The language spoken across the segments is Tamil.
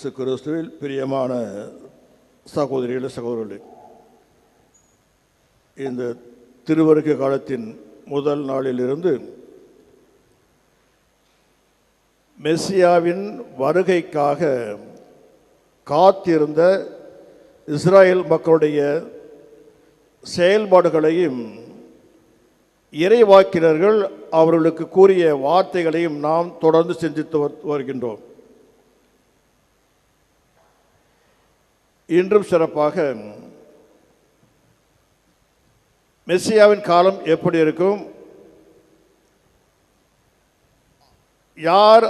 இயேசு கிறிஸ்துவில் பிரியமான சகோதரிகளே சகோதரர்களே இந்த திருவருக்க காலத்தின் முதல் நாளிலிருந்து மெஸ்ஸியாவின் வருகைக்காக காத்திருந்த இஸ்ரேல் மக்களுடைய செயல்பாடுகளையும் இறைவாக்கினர்கள் அவர்களுக்கு கூறிய வார்த்தைகளையும் நாம் தொடர்ந்து சிந்தித்து வருகின்றோம். இன்றும் சிறப்பாக மெஸ்ஸியாவின் காலம் எப்படி இருக்கும்? யார்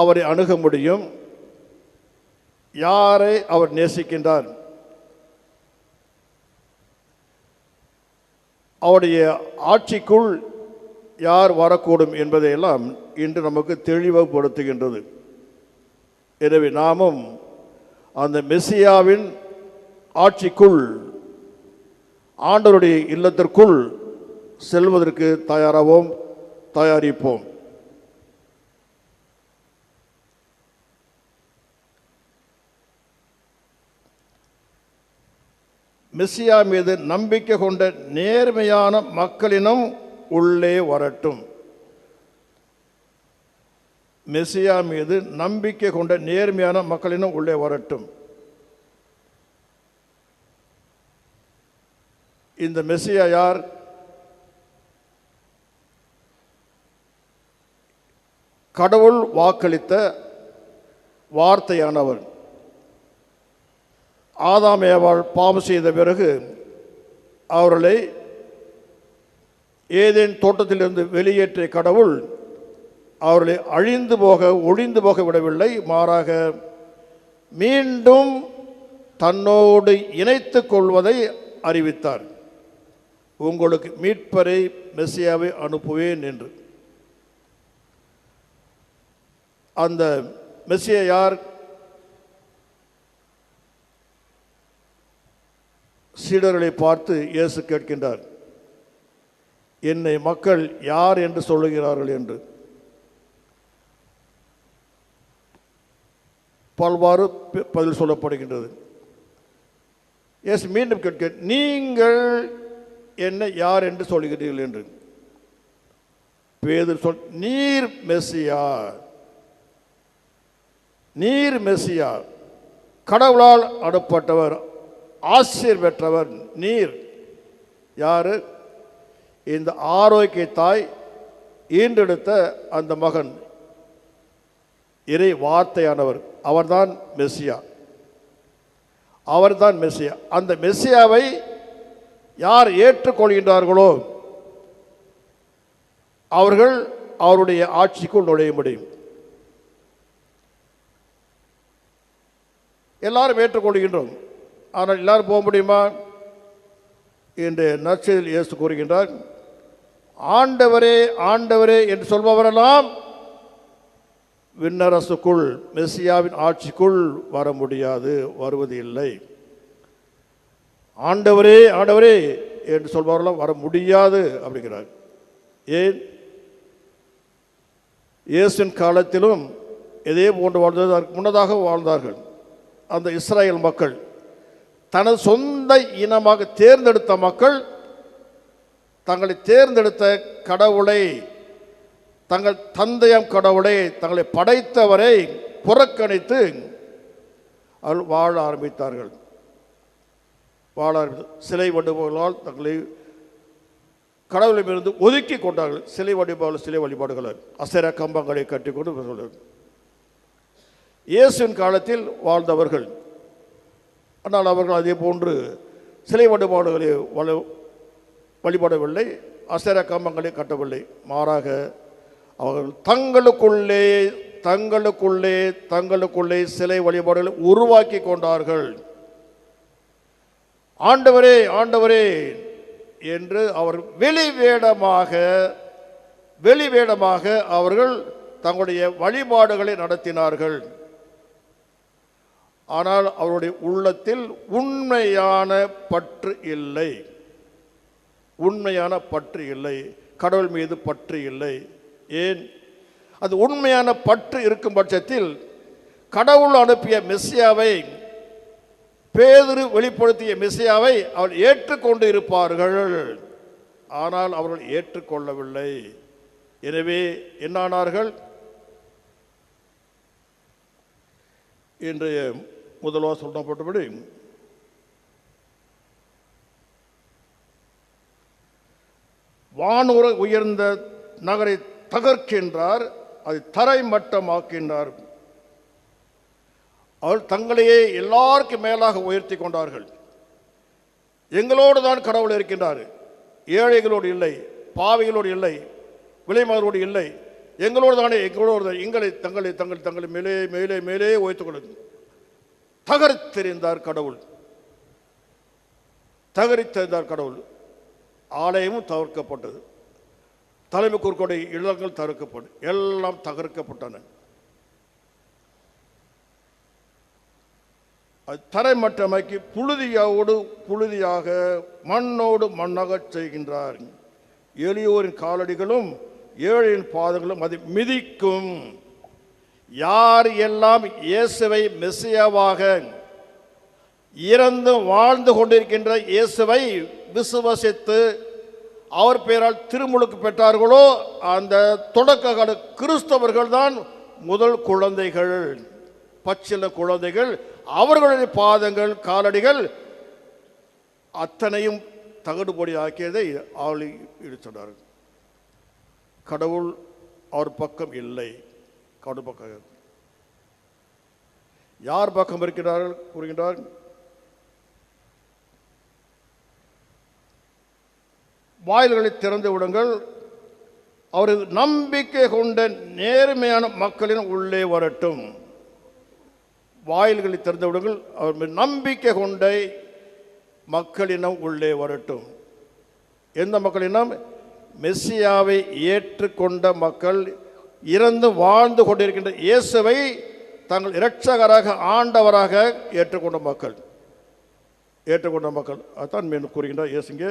அவரை அணுக முடியும்? யாரை அவர் நேசிக்கின்றார்? அவருடைய ஆட்சிக்குள் யார் வரக்கூடும் என்பதையெல்லாம் இன்று நமக்கு தெளிவுபடுத்துகின்றது. எனவே நாமும் அந்த மெஸ்ஸியாவின் ஆட்சிக்குள் ஆண்டவருடைய இல்லத்திற்குள் செல்வதற்கு தயாராவோம் தயாரிப்போம். மெஸ்ஸியா மீது நம்பிக்கை கொண்ட நேர்மையான மக்களினம் உள்ளே வரட்டும். மெஸ்ஸியா மீது நம்பிக்கை கொண்ட நேர்மையான மக்களினும் உள்ளே வரட்டும். இந்த மெஸ்ஸியா யார்? கடவுள் வாக்களித்த வார்த்தையானவர். ஆதாமேவாள் பாவம் செய்த பிறகு அவர்களை ஏதேன் தோட்டத்திலிருந்து வெளியேற்றிய கடவுள் அவர்களை அழிந்து போக ஒழிந்து போக விடவில்லை. மாறாக மீண்டும் தன்னோடு இணைத்து கொள்வதை அறிவித்தார். உங்களுக்கு மீட்பரை மெஸ்ஸியாவை அனுப்புவேன் என்று. அந்த மெஸ்ஸியா யார்? சீடர்களை பார்த்து இயேசு கேட்கின்றார் என்னை மக்கள் யார் என்று சொல்லுகிறார்கள்? என்று. பல்வாறு பதில் சொல்லப்படுகின்றது. எஸ் மீண்டும் கேட்க நீங்கள் என்ன யார் என்று சொல்கிறீர்கள் என்று. பேதர் சொல் நீர் மெஸ்ஸியா நீர் மெஸ்ஸியா கடவுளால் அடுப்பட்டவர் ஆசிரியர் பெற்றவர் நீர். யாரு? இந்த ஆரோக்கிய தாய் ஈண்டெடுத்த அந்த மகன். இறை வார்த்தையானவர் அவர்தான் மெஸ்ஸியா அவர்தான் மெஸ்ஸியா அந்த மெஸ்ஸியாவை யார் ஏற்றுக்கொள்கின்றார்களோ அவர்கள் அவருடைய ஆட்சிக்குள் நுழைய முடியும். எல்லாரும் ஏற்றுக்கொள்கின்றோம். ஆனால் எல்லாரும் போக முடியுமா? என்று நற்செய்தியில் இயேசு கூறுகின்றார். ஆண்டவரே ஆண்டவரே என்று சொல்பவரெல்லாம் விண்ணரசுக்குள் மெஸ்ஸியாவின் ஆட்சிக்குள் வர முடியாது வருவது இல்லை. ஆண்டவரே ஆண்டவரே என்று சொல்பவர்களாம் வர முடியாது அப்படிங்கிறார். ஏன்? இயேசுவின் காலத்திலும் இதே போன்று வாழ்ந்தது அதற்கு முன்னதாக வாழ்ந்தார்கள். அந்த இஸ்ரேல் மக்கள் தனது சொந்த இனமாக தேர்ந்தெடுத்த மக்கள் தங்களை தேர்ந்தெடுத்த கடவுளை தங்கள் தந்தையம் கடவுளை தங்களை படைத்தவரை புறக்கணித்து அவர்கள் வாழ ஆரம்பித்தார்கள். வாழ ஆரம்பித்து சிலை வடிவங்களால் தங்களை கடவுளிடமிருந்து ஒதுக்கி கொண்டார்கள். சிலை வழிபாடு சிலை வழிபாடுகளை அசர கம்பங்களை கட்டிக்கொண்டு இயேசுவின் காலத்தில் வாழ்ந்தவர்கள் ஆனால் அவர்கள் அதே போன்று சிலை வழிபாடுகளை வள வழிபடவில்லை அசர கம்பங்களை கட்டவில்லை. மாறாக அவர்கள் தங்களுக்குள்ளே தங்களுக்குள்ளே தங்களுக்குள்ளே சிலை வழிபாடுகளை உருவாக்கி கொண்டார்கள். ஆண்டவரே ஆண்டவரே என்று அவர் வெளிவேடமாக வெளிவேடமாக அவர்கள் தங்களுடைய வழிபாடுகளை நடத்தினார்கள். ஆனால் அவருடைய உள்ளத்தில் உண்மையான பற்று இல்லை. உண்மையான பற்று இல்லை. கடவுள் மீது பற்று இல்லை. ஏன்? அது உண்மையான பற்று இருக்கும் பட்சத்தில் கடவுள் அனுப்பிய மெஸ்ஸியாவை பேதுரு வெளிப்படுத்திய மெஸ்ஸியாவை அவர் ஏற்றுக்கொண்டு இருப்பார்கள். ஆனால் அவர்கள் ஏற்றுக்கொள்ளவில்லை. எனவே என்னானார்கள் இன்றைய முதல்வர் சொல்லப்பட்டபடி வானூர உயர்ந்த நகரை தகர்க்கின்றார் அதை தரை மட்டமாக்கின்றார் அவள் தங்களையே எல்லாருக்கும் மேலாக உயர்த்தி கொண்டார்கள். எங்களோடு தான் கடவுள் இருக்கின்றார். ஏழைகளோடு இல்லை பாவைகளோடு இல்லை விலைமாரோடு இல்லை எங்களோடு தானே எங்களோடு எங்களை தங்களை தங்கள் தங்களை மேலே மேலே மேலே உயர்த்துக் கொள்ளுது தகர்த்தெறிந்தார் கடவுள். தகரித்தெறிந்தார் கடவுள். ஆலயமும் தவிர்க்கப்பட்டது தலைமை குறுக்கோடை இல்லங்கள் தவிர்க்கப்படும். எல்லாம் தகர்க்கப்பட்டன. அது தரைமட்டமாக்கி புழுதியோடு புழுதியாக மண்ணோடு மண்ணாக செய்கின்றார். எளியோரின் காலடிகளும் ஏழையின் பாதங்களும் அதை மிதிக்கும். யார் எல்லாம் இயேசுவை மெஸ்ஸியாவாக இறந்து வாழ்ந்து கொண்டிருக்கின்ற இயேசுவை விசுவசித்து அவர் பெயரால் திருமுழுக்கு பெற்றார்களோ அந்த தொடக்க கால கிறிஸ்தவர்கள் தான் முதல் குழந்தைகள் பச்சில குழந்தைகள் அவர்களுடைய பாதங்கள் காலடிகள் அத்தனையும் தகடுபடி ஆக்கியதை ஆளி சொன்னார்கள் கடவுள் அவர் பக்கம் இல்லை கடவுள் பக்கம். யார் பக்கம் இருக்கிறார்கள் கூறுகின்றார்? வாயில்களை திறந்து விடுங்கள். அவரது நம்பிக்கை கொண்ட நேர்மையான மக்களின் உள்ளே வரட்டும். வாயில்களை திறந்து விடுங்கள். அவர் நம்பிக்கை கொண்ட மக்களினம் உள்ளே வரட்டும். எந்த மக்களினம் மெஸ்ஸியாவை ஏற்றுக்கொண்ட மக்கள் இறந்து வாழ்ந்து கொண்டிருக்கின்ற இயேசுவை தங்கள் இரட்சகராக ஆண்டவராக ஏற்றுக்கொண்ட மக்கள். ஏற்றுக்கொண்ட மக்கள். அதான் மீண்டும் கூறுகின்றார் இயேசுங்க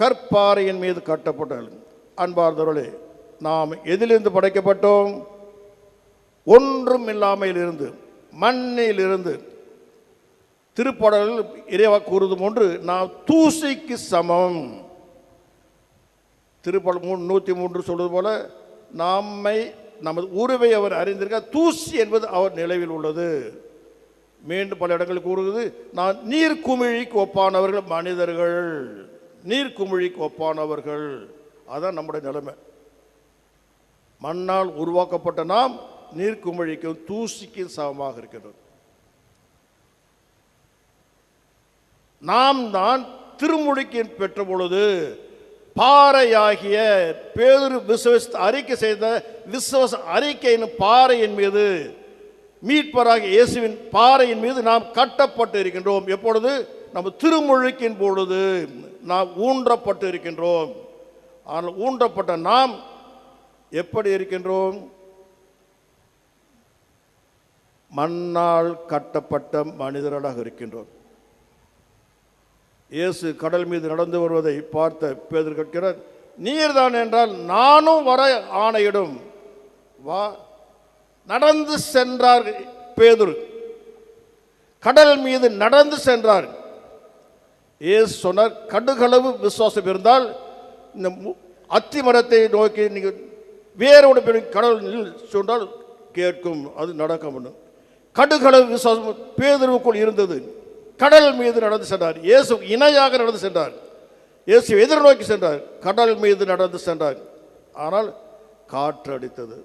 கற்பாறையின் மீது கட்டப்பட்டது அன்பார்ந்தவர்களே நாம் எதிலிருந்து படைக்கப்பட்டோம்? ஒன்றும் இல்லாமல் இருந்து மண்ணில் இருந்து திருப்படலில் இறைவா கூறுதும் ஒன்று நாம் தூசிக்கு சமம். திருப்படல் மூணு நூற்றி மூன்று சொல்வது போல நம்மை நமது உருவை அவர் அறிந்திருக்க தூசி என்பது அவர் நிலவில் உள்ளது. மீண்டும் பல இடங்களில் கூறுகிறது நான் நீர் குமிழிக்கு ஒப்பானவர்கள் மனிதர்கள். நீர்க்குமிழிக்கு ஒப்பானவர்கள் அதான் நம்முடைய நிலைமை. மண்ணால் உருவாக்கப்பட்ட நாம் நீர் குமிழிக்கும் தூசிக்கும் சமமாக இருக்கின்றோம் நாம் தான் திருமுழுக்கு பெற்ற பொழுது பாறையாகிய பேரு விசுவச அறிக்கை செய்த விசுவச அறிக்கையின் பாறையின் மீது மீட்பராக இயேசுவின் பாறையின் மீது நாம் கட்டப்பட்டு இருக்கின்றோம் எப்பொழுது? நம்ம திருமுழுக்கின் பொழுது. நாம் ஊன்றப்பட்டு இருக்கின்றோம். ஆனால் ஊன்றப்பட்ட நாம் எப்படி இருக்கின்றோம்? மண்ணால் கட்டப்பட்ட மனிதர்களாக இருக்கின்றோம். இயேசு கடல் மீது நடந்து வருவதை பார்த்த பேதர் கேட்கிறார் நீர்தான் என்றால் நானும் வர ஆணையிடும். வா நடந்து சென்றார் பேதுரு. கடல் மீது நடந்து சென்றார். இயேசு சொன்னார் கடுகளவு விசுவாசம் இருந்தால் இந்த மு- அத்தி மரத்தை நோக்கி நீங்கள் வேற போய் கடவுள் சொன்னால் கேட்கும் அது நடக்கும் கடுகளவு விசுவாசம் பேதுருவுக்குள் இருந்தது. கடல் மீது நடந்து சென்றார். இயேசு இணையாக நடந்து சென்றார். இயேசு எதிர்நோக்கி சென்றார். கடல் மீது நடந்து சென்றார். ஆனால் காற்று அடித்தது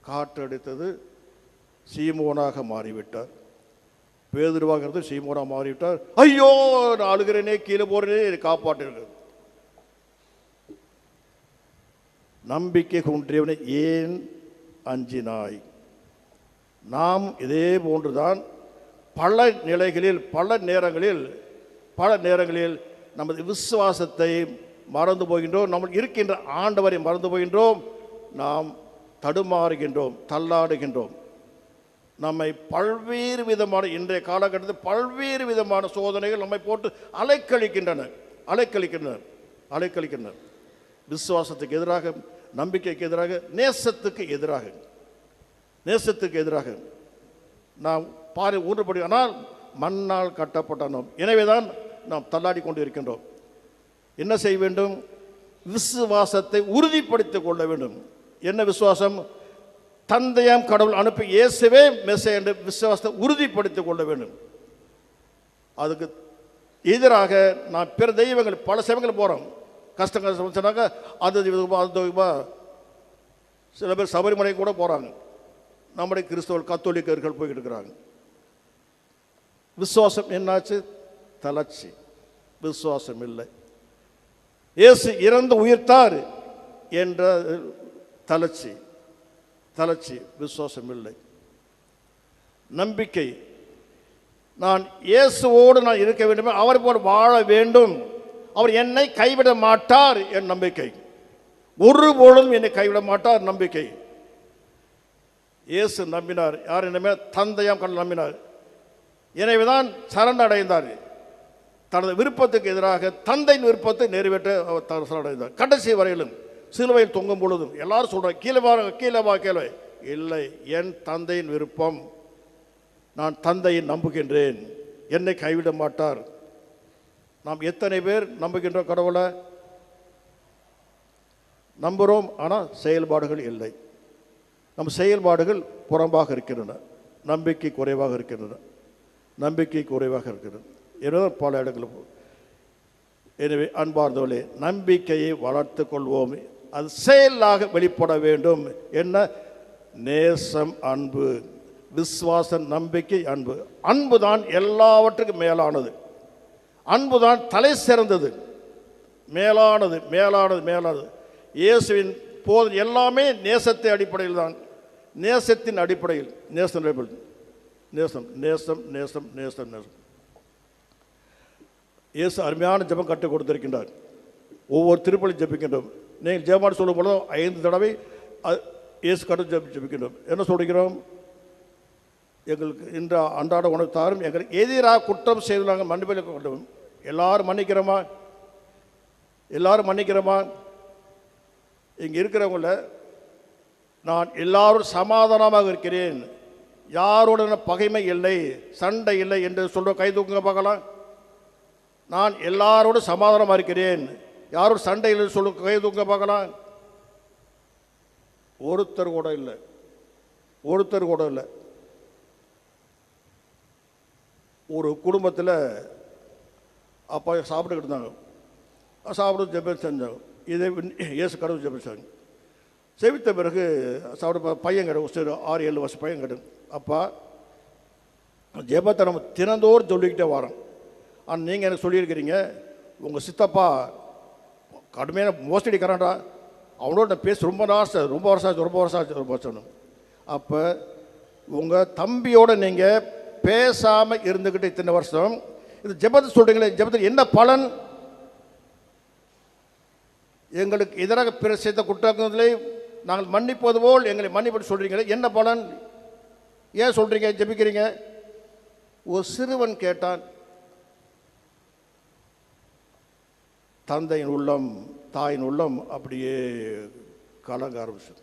காற்று அடித்தது சீமோனாக மாறிவிட்டார். பேதுருவாகிறது சீமோனா மாறிவிட்டார் ஐயோ நான் அழுகிறேனே கீழே போறேனே என்னை காப்பாற்றுகிறது நம்பிக்கை குன்றியவனை ஏன் அஞ்சினாய்? நாம் இதே போன்றுதான் பல நிலைகளில் பல நேரங்களில் பல நேரங்களில் நமது விசுவாசத்தை மறந்து போகின்றோம் நம்ம இருக்கின்ற ஆண்டவரை மறந்து போகின்றோம் நாம் தடுமாறுகின்றோம் தள்ளாடுகின்றோம். நம்மை பல்வேறு விதமான இன்றைய காலகட்டத்தில் பல்வேறு விதமான சோதனைகள் நம்மை போட்டு அலைக்கழிக்கின்றன. அலைக்கழிக்கின்றன அலைக்கழிக்கின்றன விசுவாசத்துக்கு எதிராக நம்பிக்கைக்கு எதிராக நேசத்துக்கு எதிராக. நேசத்துக்கு எதிராக. நாம் பாரு ஊன்றப்படி ஆனால் மண்ணால் கட்டப்பட்ட எனவே எனவேதான் நாம் தள்ளாடி கொண்டு இருக்கின்றோம் என்ன செய்ய வேண்டும்? விசுவாசத்தை உறுதிப்படுத்திக் கொள்ள வேண்டும். என்ன விசுவாசம்? தந்தையாம் கடவுள் அனுப்பி இயேசுவே மெசை என்று விசுவாசத்தை உறுதிப்படுத்திக் கொள்ள வேண்டும். அதுக்கு எதிராக நான் பிற தெய்வங்கள் பல சமயங்கள் போகிறோம் கஷ்டம் கஷ்டம் சொன்னாங்க அந்த தெய்வமா அது சில பேர் சபரிமலை கூட போகிறாங்க நம்முடைய கிறிஸ்தவர் கத்தோலிக்கர்கள் போய்கிட்டு இருக்கிறாங்க. விசுவாசம் என்னாச்சு? தளர்ச்சி. விசுவாசம் இல்லை. இயேசு இறந்து உயிர்த்தார் என்ற தளர்ச்சி. தளர்ச்சி விசுவாசம் இல்லை நம்பிக்கை. நான் இயேசுவோடு நான் இருக்க வேண்டுமே அவர் போல் வாழ வேண்டும். அவர் என்னை கைவிட மாட்டார் என் நம்பிக்கை. ஒருபொழுதும் என்னை கைவிட மாட்டார் நம்பிக்கை. இயேசு நம்பினார். யார் என்னமே தந்தையாம் கண்டு நம்பினார். எனவேதான் சரணடைந்தார். தனது விருப்பத்துக்கு எதிராக தந்தையின் விருப்பத்தை நிறைவேற்ற அவர் சரணடைந்தார். கடைசி வரையிலும். சிலுவையில் தொங்கும் பொழுதும் எல்லாரும் சொல்கிறாங்க கீழே வா கீழே வா கீழே இல்லை என் தந்தையின் விருப்பம் நான் தந்தையை நம்புகின்றேன். என்னை கைவிட மாட்டார். நாம் எத்தனை பேர் நம்புகின்றோம் கடவுளை? நம்புகிறோம் ஆனால் செயல்பாடுகள் இல்லை. நம் செயல்பாடுகள் புறம்பாக இருக்கின்றன. நம்பிக்கை குறைவாக இருக்கின்றன. நம்பிக்கை குறைவாக இருக்கிறது எனவே பல இடங்களில் எனவே அன்பார்ந்தவர்களே நம்பிக்கையை வளர்த்து கொள்வோம் அது செயலாக வெளிப்பட வேண்டும். என்ன? நேசம் அன்பு விஸ்வாசம் நம்பிக்கை அன்பு. அன்பு தான் எல்லாவற்றுக்கும் மேலானது. அன்பு தான் தலை சிறந்தது. மேலானது மேலானது மேலானது. இயேசுவின் போது எல்லாமே நேசத்தை அடிப்படையில் தான். நேசத்தின் அடிப்படையில். நேசம் அடிப்படையில். நேசம் நேசம் நேசம் நேசம் நேசம். இயேசு அருமையான ஜெபம் கற்றுக் கொடுத்திருக்கின்றார். ஒவ்வொரு திருப்பலி ஜெபிக்கின்றோம். நீங்கள் ஜெபமாடு சொல்லும் பொழுது ஐந்து தடவை இயேசு கட்டு ஜெபி ஜெபிக்கின்றோம். என்ன சொல்கிறோம் எங்களுக்கு இன்ற அன்றாட உணவு தாரும் எங்களுக்கு எதிராக குற்றம் செய்து நாங்கள் மன்னிப்பில் கொண்டோம் எல்லாரும் மன்னிக்கிறோமா? எல்லாரும் மன்னிக்கிறோமா? இங்கே இருக்கிறவங்கள நான் எல்லாரும் சமாதானமாக இருக்கிறேன். யாருடன் பகைமை இல்லை சண்டை இல்லை என்று சொல்கிற கை தூக்குங்க பார்க்கலாம். நான் எல்லாரோடும் சமாதானமாக இருக்கிறேன். யாரும் சண்டை இல்லைன்னு சொல்லு கை தூங்க பார்க்கலாம். ஒருத்தர் கூட இல்லை. ஒருத்தர் கூட இல்லை. ஒரு குடும்பத்தில் அப்பா சாப்பிட்டுக்கிட்டு இருந்தாங்க. சாப்பிட ஜெபம் செஞ்சாங்க. இதை இயேசு கடவுள் ஜெபம் செஞ்சாங்க. செவித்த பிறகு சாப்பிட பையன் கிட்ட சரி ஆறு ஏழு வருஷம் பையன் கிட்ட. அப்பா ஜெபத்தை நம்ம தினந்தோறும் சொல்லிக்கிட்டே வரோம். ஆனால் நீங்கள் எனக்கு சொல்லியிருக்கிறீங்க உங்கள் சித்தப்பா கடுமையான மோசடிக்காரன்டா அவனோட நான் பேசி ரொம்ப நாள் ரொம்ப வருஷம் ஆச்சு ரொம்ப வருஷம் ஆச்சு ரொம்ப வருஷம் அப்போ உங்கள் தம்பியோட நீங்கள் பேசாமல் இருந்துக்கிட்டு இத்தனை வருஷம் இது ஜெபத்தை சொல்கிறீங்களே ஜெபத்துக்கு என்ன பலன்? எங்களுக்கு எதிராக பிற செய்த குற்றங்களை நாங்கள் மன்னிப்பது போல் எங்களை மன்னிப்பது சொல்கிறீங்களே என்ன பலன்? ஏன் சொல்கிறீங்க ஜெபிக்கிறீங்க? ஒரு சிறுவன் கேட்டான் தந்தையின் உள்ளம் தாயின் உள்ளம் அப்படியே கலங்க ஆரம்பிச்சது.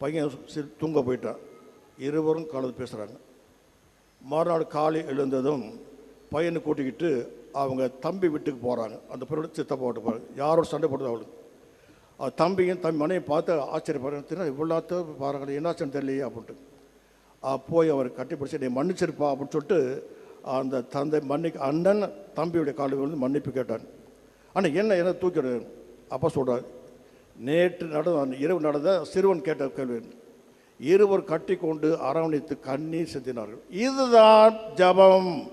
பையன் சிறு தூங்க போயிட்டான். இருவரும் கலந்து பேசுகிறாங்க மறுநாள் காலை எழுந்ததும் பையனை கூட்டிக்கிட்டு அவங்க தம்பி வீட்டுக்கு போகிறாங்க அந்த பொருள் சித்தப்பா போட்டு போகிறாங்க யாரோட சண்டை போடுறது அவளுக்கு? அது தம்பியும் தம்பி மனையும் பார்த்து ஆச்சரியப்படுறேன் இவ்வளோத்த பாருங்கள் என்னாச்சுன்னு தெரியலையே அப்படின்ட்டு. போய் அவர் கட்டிப்பிடிச்சு நீ மன்னிச்சிருப்பா அப்படின்னு சொல்லிட்டு அந்த தந்தை மன்னிக்கு அண்ணன் தம்பியுடைய காலில் வந்து மன்னிப்பு கேட்டான். ஆனால் என்ன என்ன தூக்கிடு? அப்பா சொல்கிறார் நேற்று நடந்த இரவு நடந்த சிறுவன் கேட்ட கேள்வி இருவர் கட்டி கொண்டு அரவணைத்து கண்ணீர் செத்தினார்கள். இதுதான் ஜெபம்.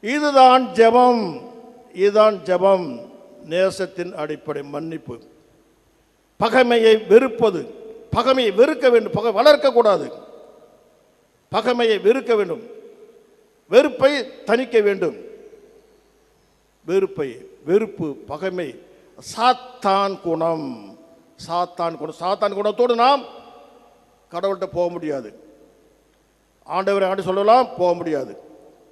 இதுதான் ஜெபம். இதுதான் ஜெபம். நேசத்தின் அடிப்படை மன்னிப்பு. பகைமையை வெறுப்பது. பகைமையை வெறுக்க வேண்டும். பகை வளர்க்கக்கூடாது பகைமையை வெறுக்க வேண்டும். வெறுப்பை தணிக்க வேண்டும். வெறுப்பை வெறுப்பு பகைமை சாத்தான் குணம். சாத்தான் குணம். சாத்தான் குணத்தோடு நாம் கடவுள்கிட்ட போக முடியாது. ஆண்டவரை ஆண்டு சொல்லலாம் போக முடியாது.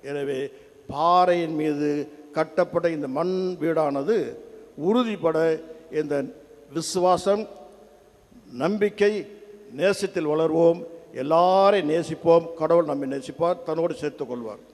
எனவே பாறையின் மீது கட்டப்பட்ட இந்த மண் வீடானது உறுதிப்பட இந்த விசுவாசம் நம்பிக்கை நேசத்தில் வளர்வோம். எல்லாரையும் நேசிப்போம். கடவுள் நம்மை நேசிப்பார். தன்னோடு சேர்த்துக்கொள்வார்